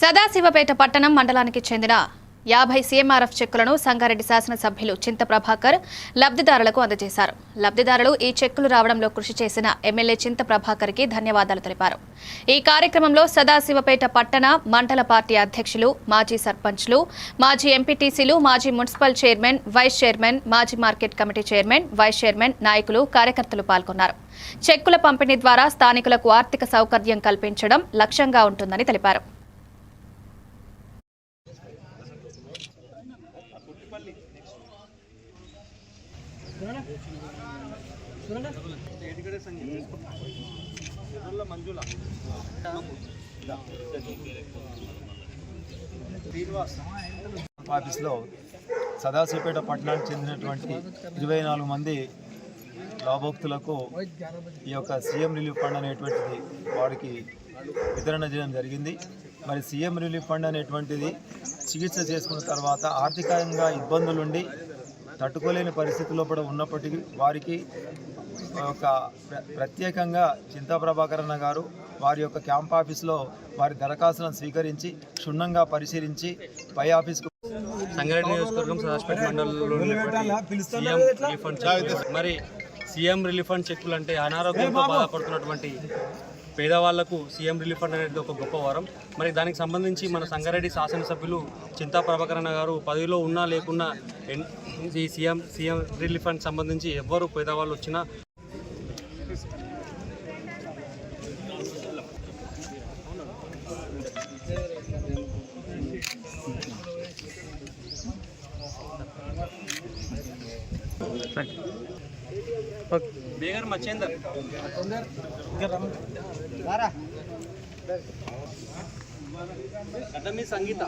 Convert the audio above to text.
సదాశివపేట పట్టణం మండలానికి చెందిన యాభై సీఎంఆర్ఎఫ్ చెక్కులను సంగారెడ్డి శాసనసభ్యులు చింత ప్రభాకర్ లబ్ధిదారులకు అందజేశారు. లబ్ధిదారులు ఈ చెక్కులు రావడంలో కృషి చేసిన ఎమ్మెల్యే చింత ప్రభాకర్కి ధన్యవాదాలు తెలిపారు. ఈ కార్యక్రమంలో సదాశివపేట పట్టణ మండల పార్టీ అధ్యక్షులు మాజీ సర్పంచ్లు మాజీ ఎంపీటీసీలు మాజీ మున్సిపల్ చైర్మన్ వైస్ చైర్మన్ మాజీ market committee chairman vice chairman నాయకులు కార్యకర్తలు పాల్గొన్నారు. చెక్కుల పంపిణీ ద్వారా స్థానికులకు ఆర్థిక సౌకర్యం కల్పించడం లక్ష్యంగా ఉంటుందని తెలిపారు. ఆఫీస్లో సదాశివపేట పట్టణానికి చెందినటువంటి ఇరవై నాలుగు మంది లాభోక్తులకు ఈ యొక్క సీఎం రిలీఫ్ ఫండ్ అనేటువంటిది వారికి వితరణ చేయడం జరిగింది. మరి సీఎం రిలీఫ్ ఫండ్ అనేటువంటిది చికిత్స చేసుకున్న తర్వాత ఆర్థికంగా ఇబ్బందులుండి తట్టుకోలేని పరిస్థితుల్లో కూడా ఉన్నప్పటికీ వారికి ఒక ప్ర- ప్రత్యేకంగా చింతా ప్రభాకరణ గారు వారి యొక్క క్యాంప్ ఆఫీస్లో వారి దరఖాస్తులను స్వీకరించి క్షుణ్ణంగా పరిశీలించి పై ఆఫీస్కు సంగారెడ్డి నియోజకవర్గం సదాశివపేట మండలంలో. మరి సీఎం రిలీఫ్ ఫండ్ చెక్కులు అంటే అనారోగ్యంతో బాధపడుతున్నటువంటి పేదవాళ్ళకు సీఎం రిలీఫ్ ఫండ్ అనేది ఒక గొప్ప వరం. మరి దానికి సంబంధించి మన సంగారెడ్డి శాసనసభ్యులు చింతా ప్రభాకరణ గారు పదవిలో ఉన్నా లేకున్నా ఎన్- ఈ సీఎం సీఎం రిలీఫ్ ఫండ్ సంబంధించి ఎవ్వరు పేదవాళ్ళు వచ్చినా బేగర్ మచ్చేందర్. కడమి సంగీత.